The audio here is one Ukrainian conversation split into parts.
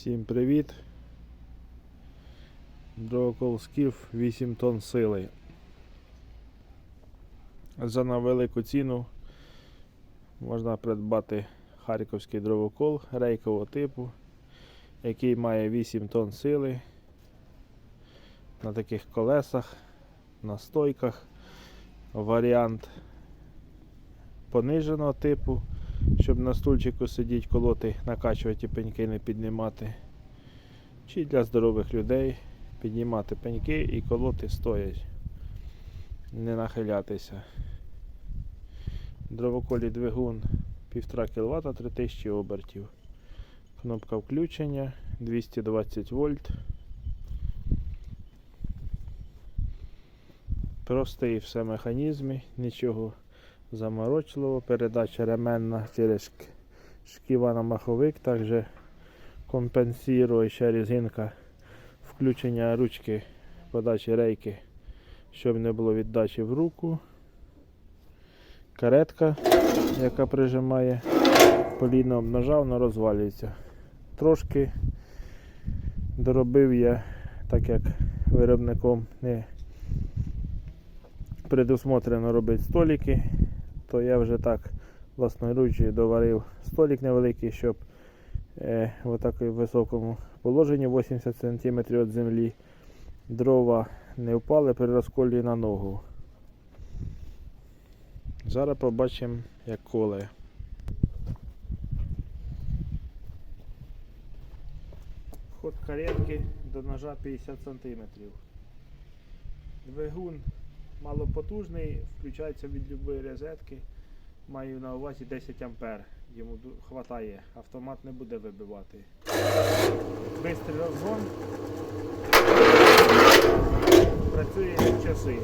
Всім привіт. Скіф 8 тонн сили. За невелику ціну можна придбати харківський дровокол рейкового типу, який має 8 тонн сили на таких колесах, на стойках. Варіант пониженого типу щоб на стульчику сидіти, колоти, накачувати пеньки, не піднімати. Чи для здорових людей піднімати пеньки і колоти стоять, не нахилятися. Дровоколі двигун 1,5 кВт 3000 обертів. Кнопка включення 220 вольт. Простий все механізми, нічого заморочливо. Передача ременна через шк- шківа на маховик. Також компенсує ще резинка включення ручки подачі рейки, щоб не було віддачі в руку. Каретка, яка прижимає поліном ножа, вона розвалюється. Трошки доробив я, так як виробником не предусмотрено робити столики, то я вже так власноруч доварив столик невеликий, щоб е, в такому високому положенні 80 см від землі дрова не впали при розколі на ногу. Зараз побачимо, як коле. Ход каретки до ножа 50 см. Двигун малопотужний, включається від будь-якої розетки. Маю на увазі 10 ампер. Йому вистачає, автомат не буде вибивати. Бистрий розгон. Працює часи.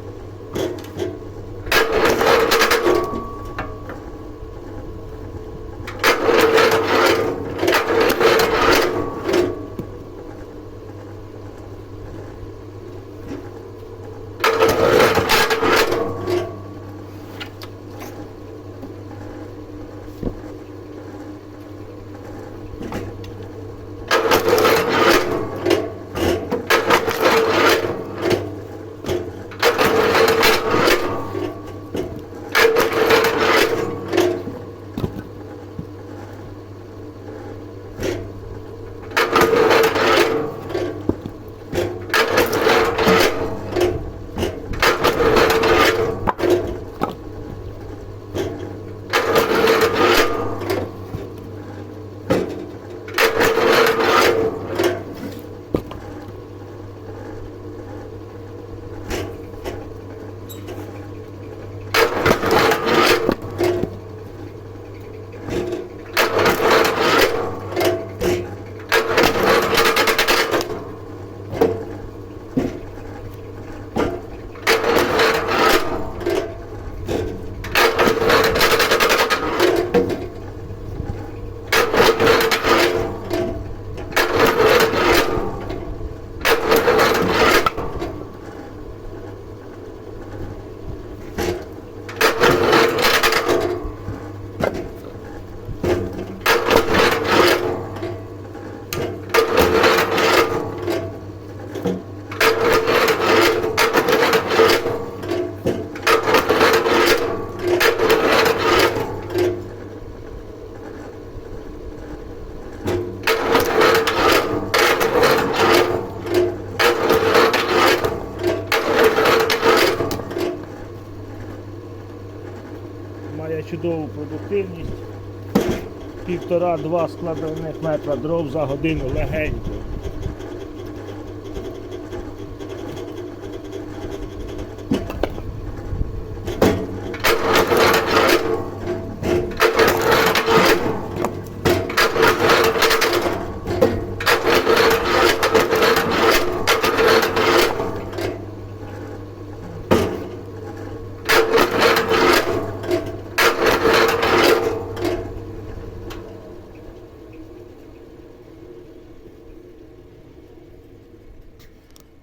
Має чудову продуктивність. Півтора-два складових метра дров за годину легенько.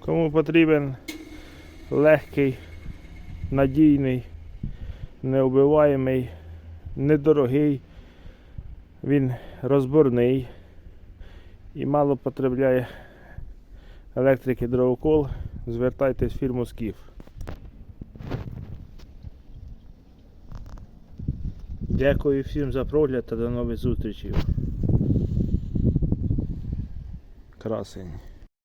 Кому потрібен легкий, надійний, неубиваємий, недорогий, він розборний і мало потребляє електрики дровокол, звертайтесь в фірму Скіф. Дякую всім за прогляд та до нових зустрічей. Красень.